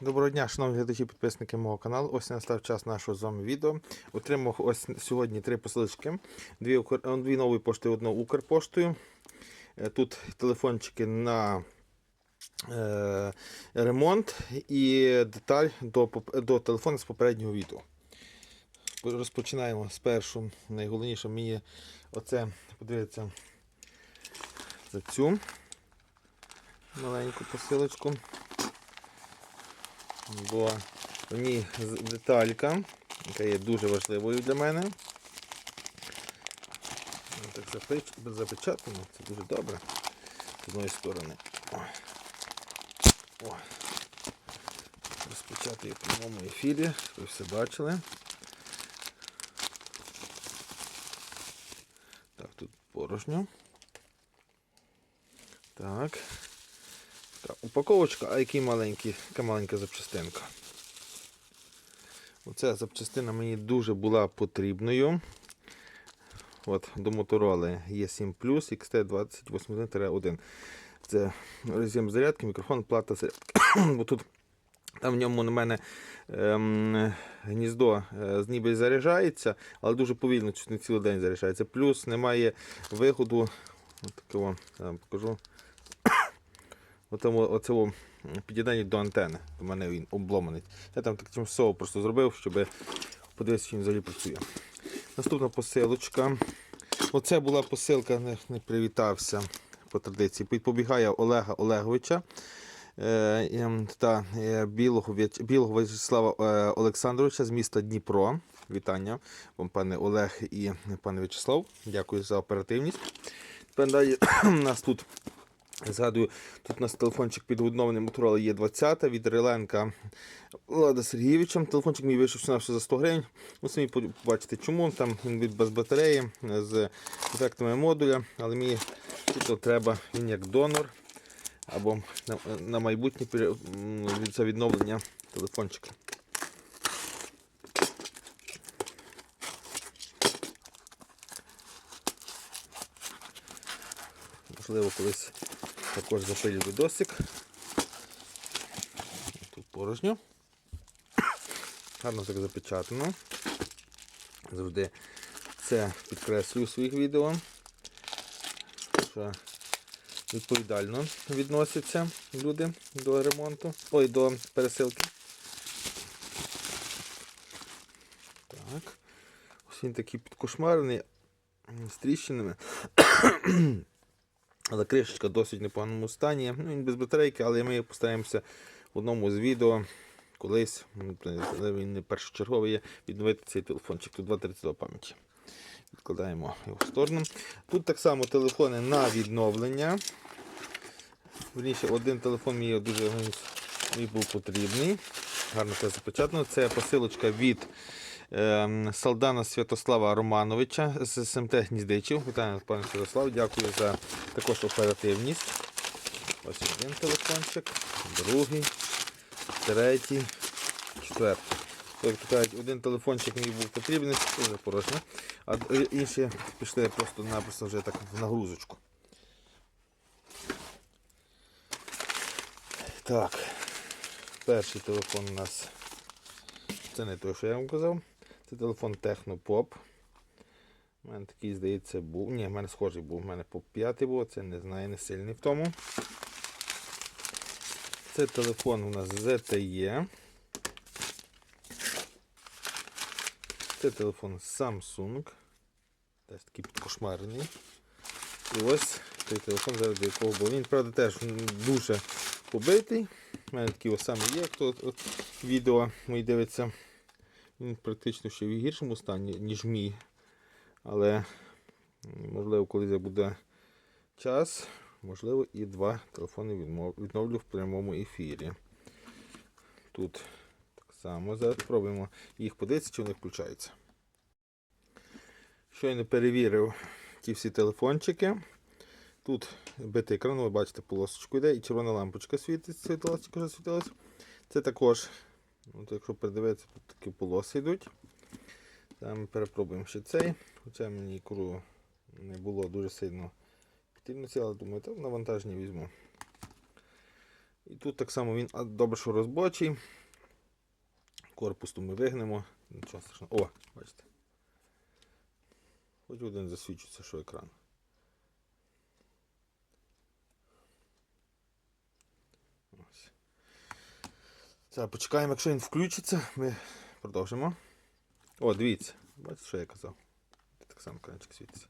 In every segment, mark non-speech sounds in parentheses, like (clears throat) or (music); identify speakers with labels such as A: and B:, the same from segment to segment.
A: Доброго дня, шановні глядачі, підписники мого каналу. Ось настав час нашого з відео. Отримав ось сьогодні три посилочки. Дві, е, дві нові пошти, одну Укрпоштою. Е, Тут телефончики на е, ремонт і деталь до, до телефону з попереднього відео. Розпочинаємо з першого. Найголовніше мені оце подивитися за цю маленьку посилочку бо в ній деталька, яка є дуже важливою для мене. Ну, Так запеч- запечатано, це дуже добре з одної сторони. Ой. Ой. Розпечатаю в прямому ефірі, ви все бачили. Так, тут порожньо. Так. Так, упаковочка, а який маленький, яка маленька запчастинка. Оця запчастина мені дуже була потрібною. От, до Motorola E7 Plus XT28-1. Це режим зарядки, мікрофон, плата. Бо тут там в ньому на мене ем, гніздо е, ніби заряджається, але дуже повільно, чуть не цілий день заряджається. Плюс немає виходу. От такого, я вам покажу. Отому оцього під'єднання до антени. У мене він обломаний. Я там так тимчасово просто зробив, щоб подивитися, чи він взагалі працює. Наступна посилочка. Оце була посилка, не, не привітався по традиції. Побігає Олега Олеговича е, та е, білого, білого Вячеслава е, Олександровича з міста Дніпро. Вітання вам, пане Олег і пане В'ячеслав. Дякую за оперативність. Тепер далі (clears throat) у нас тут Згадую, тут у нас телефончик підгоднований Motorola є 20 від Реленка Влада Сергійовича. Телефончик мій вийшов за 100 гривень. Ви самі побачите, чому. Там він без батареї з ефектами модуля, але мені тут треба він як донор або на, на майбутнє це відновлення телефончика. Можливо, колись також запилю відосик. Тут порожньо. Гарно так запечатано. Завжди це підкреслюю у своїх відео. Що відповідально відносяться люди до ремонту. Ой, до пересилки. Так. Ось він такий підкошмарений з тріщинами. Але кришечка досить непоганому стані. Ну, він без батарейки, але ми постараємося в одному з відео колись, ну, він не першочерговий є, відновити цей телефончик. Тут 232 пам'яті. Відкладаємо його в сторону. Тут так само телефони на відновлення. Вірніше, один телефон мій дуже мій був потрібний. Гарно це запечатано. Це посилочка від Салдана Святослава Романовича з СМТ Гніздичів. Вітаю, пане Святослав, дякую за також оперативність. Ось один телефончик, другий, третій, четвертий. Як кажуть, один телефончик мені був потрібний, вже а інші пішли просто-напросто вже так в нагрузочку. Так, перший телефон у нас. Це не той, що я вам казав. Це телефон Технопоп. У мене такий, здається, був. Ні, в мене схожий був. У мене поп 5 був, це не знаю, не сильний в тому. Це телефон у нас ZTE. Це телефон Samsung. Теж такий підкошмарений. І ось той телефон, зараз якого був. Він, правда, теж дуже побитий. У мене такий ось саме є, хто от відео мої дивиться. Він практично ще в гіршому стані, ніж мій. Але можливо, коли буде час, можливо, і два телефони відновлю в прямому ефірі. Тут так само. Зараз спробуємо їх подивитися, чи вони включаються. Щойно перевірив ті всі телефончики. Тут битий екран, ви бачите, полосочку йде і червона лампочка світить, світилась, тільки що світилась. Це також, от якщо передивитися, тут такі полоси йдуть. Там перепробуємо ще цей. Хоча мені куру не було дуже сильно потрібно, але думаю, так навантаження візьму. І тут так само він добре, що розбочий. Корпус ми вигнемо. Нічого страшного. О, бачите. Хоч один засвідчиться, що екран. Зараз почекаємо, якщо він включиться, ми продовжимо. О, дивіться. Бачите, що я казав? Так само екранчик світиться.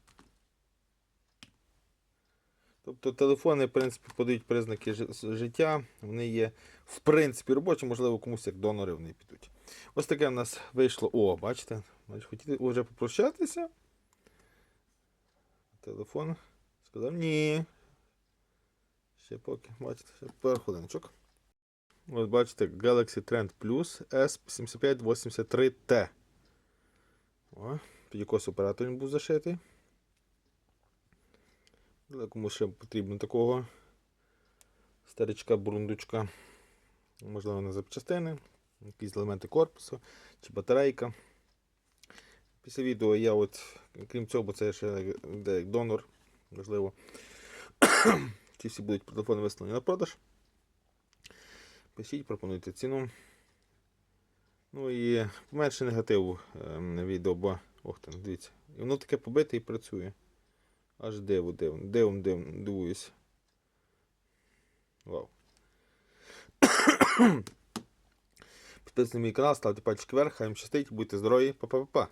A: Тобто телефони, в принципі, подають признаки життя. Вони є, в принципі, робочі, можливо, комусь як донори вони підуть. Ось таке в нас вийшло. О? Бачите, хотіли вже попрощатися. Телефон сказав ні. Ще поки, бачите, ще пару хвилиночок. Ось бачите, Galaxy Trend Plus S7583T. О, під якось оператор він був зашитий. Комусь ще потрібно такого старичка-бурундучка. Можливо, на запчастини, якісь елементи корпусу чи батарейка. Після відео я от, крім цього, бо це ще йде як донор, можливо. (coughs) Ці всі будуть телефони виставлені на продаж. Пишіть, пропонуйте ціну. Ну і поменше негативу е, на відео, бо ох ти, дивіться. І воно таке побите і працює. Аж диво, диво, дивом, дивом, дивуюсь. Вау. (coughs) Підписуйтесь на мій канал, ставте пальчики вверх, хай вам щастить, будьте здорові, па-па-па-па.